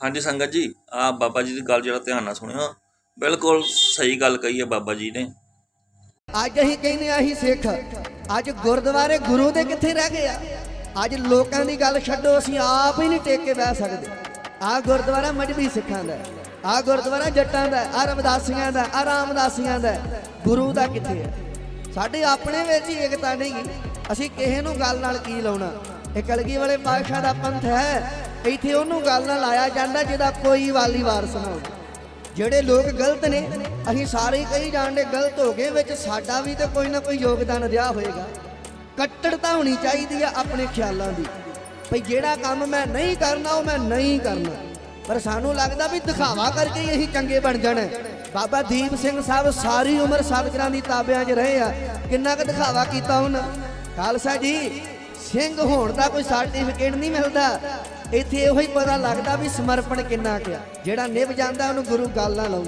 ਹਾਂਜੀ ਸੰਗਤ ਜੀ ਆ ਬਾਬਾ ਜੀ ਦੀ ਗੱਲ ਜਿਹੜਾ ਧਿਆਨ ਨਾਲ ਸੁਣਿਓ। ਬਿਲਕੁਲ ਸਹੀ ਗੱਲ ਕਹੀ ਹੈ ਬਾਬਾ ਜੀ ਨੇ। ਅੱਜ ਅਸੀਂ ਕਹਿੰਦੇ ਆ ਸਿੱਖ। ਅੱਜ ਗੁਰਦੁਆਰੇ ਗੁਰੂ ਦੇ ਕਿੱਥੇ ਰਹਿ ਗਏ ਆ? ਅੱਜ ਲੋਕਾਂ ਦੀ ਗੱਲ ਛੱਡੋ, ਅਸੀਂ ਆਪ ਹੀ ਨਹੀਂ ਟੇਕ ਕੇ ਬਹਿ ਸਕਦੇ। ਆ ਗੁਰਦੁਆਰਾ ਮਜਬੀ ਸਿੱਖਾਂ ਦਾ ਆ ਗੁਰਦੁਆਰਾ ਜੱਟਾਂ ਦਾ ਆ ਰਵਦਾਸੀਆਂ ਦਾ ਆ ਰਾਮਦਾਸੀਆਂ ਦਾ ਗੁਰੂ ਦਾ ਕਿੱਥੇ ਹੈ? ਸਾਡੇ ਆਪਣੇ ਵਿੱਚ ਹੀ ਏਕਤਾ ਨਹੀਂ। ਅਸੀਂ ਕਿਸੇ ਨੂੰ ਗੱਲ ਨਾਲ ਕੀ ਲਾਉਣਾ? ਇਹ ਕਲਗੀ ਵਾਲੇ ਪਾਤਸ਼ਾਹ ਦਾ ਪੰਥ ਹੈ। ਇੱਥੇ ਉਹਨੂੰ ਗੱਲ ਨਾਲ ਲਾਇਆ ਜਾਂਦਾ ਜਿਹਦਾ ਕੋਈ ਵਾਲੀ ਵਾਰਸ ਨਾ ਹੋਵੇ। ਜਿਹੜੇ ਲੋਕ ਗਲਤ ਨੇ, ਅਸੀਂ ਸਾਰੇ ਹੀ ਕਹੀ ਜਾਣਦੇ ਗਲਤ ਹੋ ਗਏ, ਵਿੱਚ ਸਾਡਾ ਵੀ ਤੇ ਕੋਈ ਨਾ ਕੋਈ ਯੋਗਦਾਨ ਰਿਹਾ ਹੋਏਗਾ। ਕੱਟੜਤਾ ਹੋਣੀ ਚਾਹੀਦੀ ਆ ਆਪਣੇ ਖਿਆਲਾਂ ਦੀ। ਭਈ ਜਿਹੜਾ ਕੰਮ ਮੈਂ ਨਹੀਂ ਕਰਨਾ, ਉਹ ਮੈਂ ਨਹੀਂ ਕਰਨਾ। ਪਰ ਸਾਨੂੰ ਲੱਗਦਾ ਵੀ ਦਿਖਾਵਾ ਕਰਕੇ ਹੀ ਅਸੀਂ ਚੰਗੇ ਬਣ ਜਾਣਾ ਬਾਬਾ ਦੀਪ ਸਿੰਘ ਸਾਹਿਬ ਸਾਰੀ ਉਮਰ ਸਤਿਗੁਰਾਂ ਦੀ ਤਾਬਿਆਂ 'ਚ ਰਹੇ ਆ। ਕਿੰਨਾ ਕੁ ਦਿਖਾਵਾ ਕੀਤਾ ਉਹਨਾਂ। ਖਾਲਸਾ ਜੀ ਸਿੰਘ ਹੋਣ ਦਾ ਕੋਈ ਸਰਟੀਫਿਕੇਟ ਨਹੀਂ ਮਿਲਦਾ। ਇੱਥੇ ਇਹੋ ਹੀ ਪਤਾ ਲੱਗਦਾ ਵੀ ਸਮਰਪਣ ਕਿੰਨਾ ਕੁ ਜਿਹੜਾ ਨਿਭ ਜਾਂਦਾ, ਉਹਨੂੰ ਗੁਰੂ ਗੱਲ ਨਾਲ ਲਾਉਂਦਾ।